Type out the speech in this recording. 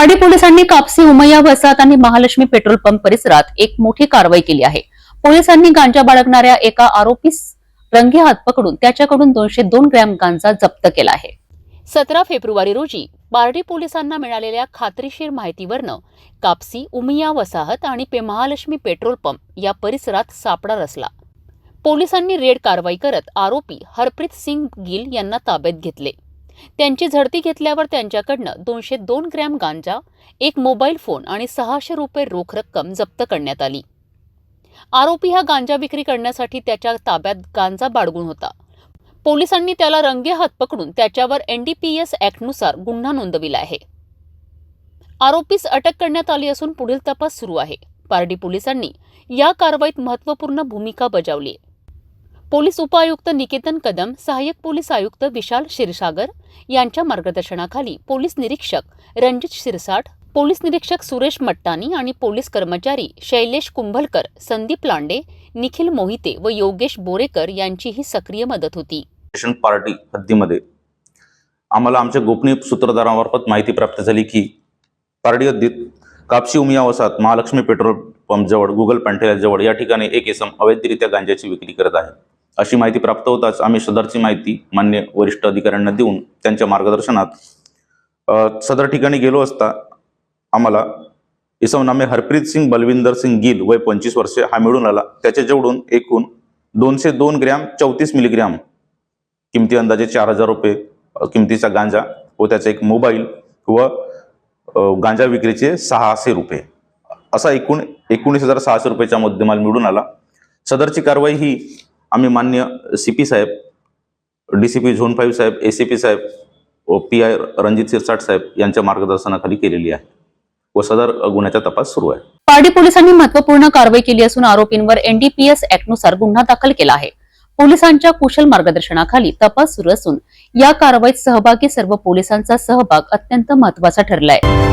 पारडी पोलिसांनी कापसी उमय्या वसाहत आणि महालक्ष्मी पेट्रोल पंप परिसरात एक मोठी कारवाई केली आहे. पोलिसांनी गांजा बाळगणाऱ्या एका आरोपीस रंगे हात पकडून त्याच्याकडून दोनशे दोन ग्रॅम गांजा जप्त केला आहे. सतरा फेब्रुवारी रोजी पारडी पोलिसांना मिळालेल्या खात्रीशीर माहितीवरनं कापसी उमिया वसाहत आणि पे महालक्ष्मी पेट्रोल पंप या परिसरात सापडा रचला. पोलिसांनी रेड कारवाई करत आरोपी हरप्रीत सिंग गिल यांना ताब्यात घेतले. त्यांची झडती घेतल्यावर त्यांच्याकडनं दोनशे दोन ग्रॅम गांजा एक मोबाईल फोन आणि सहाशे रुपये रोख रक्कम जप्त करण्यात आली. आरोपी हा गांजा विक्री करण्यासाठी त्याच्या ताब्यात गांजा बाळगून होता. पोलिसांनी त्याला रंगे हात पकडून त्याच्यावर एनडीपीएस ऍक्टनुसार गुन्हा नोंदविला आहे. आरोपीस अटक करण्यात आली असून पुढील तपास सुरू आहे. पारडी पोलिसांनी या कारवाईत महत्त्वपूर्ण भूमिका बजावली पोलीस उपायुक्त निकेतन कदम सहाय्यक पोलीस आयुक्त विशाल क्षीरसागर यांच्या मार्गदर्शनाखाली पोलीस निरीक्षक रणजित शिरसाट पोलीस निरीक्षक सुरेश मट्टानी आणि पोलीस कर्मचारी शैलेश कुंभलकर संदीप लांडे निखिल मोहिते व योगेश बोरेकर यांची ही सक्रिय मदत होती. पार्टी हद्दीमध्ये आम्हाला आमच्या गोपनीय सूत्रधारामार्फत माहिती प्राप्त झाली की पारडी हद्दीत कापशी उमिया वसात महालक्ष्मी पेट्रोल पंप जवळ गुगल पॅन्टेला जवळ या ठिकाणी एक इसम अवैधरित्या गांजाची विक्री करत आहे. अशी माहिती प्राप्त होताच आम्ही सदरची माहिती मान्य वरिष्ठ अधिकाऱ्यांना देऊन त्यांच्या मार्गदर्शनात सदर ठिकाणी गेलो असता आम्हाला इसम नामे हरप्रीत सिंग बलविंदर सिंग गिल वय पंचवीस वर्षे हा मिळून आला. त्याच्या जेवढून एकूण दोनशे दोन ग्रॅम चौतीस मिलीग्रॅम किमती अंदाजे चार हजार रुपये किमतीचा गांजा व त्याचा एक मोबाईल व गांजा विक्रीचे सहाशे रुपये. असा एकूण एकोणीस हजार सहाशे रुपयाचा मुद्देमाल मिळून आला. सदरची कारवाई ही आम्ही मान्य C P Saheb D C P zone five Saheb A C P साहेब व पी आय रणजित सिरसाट साहेब यांच्या मार्गदर्शनाखाली केलेली आहे व सदर गुन्ह्याचा तपास सुरू आहे. पारडी पोलिसांनी महत्त्वपूर्ण कारवाई केली असून आरोपींवर एनडीपीएस ऍक्टनुसार गुन्हा दाखल केला आहे. पोलिसांच्या कुशल मार्गदर्शनाखाली तपास सुरू असून या कारवाईत सहभागी सर्व पोलिसांचा सहभाग अत्यंत महत्त्वाचा ठरला आहे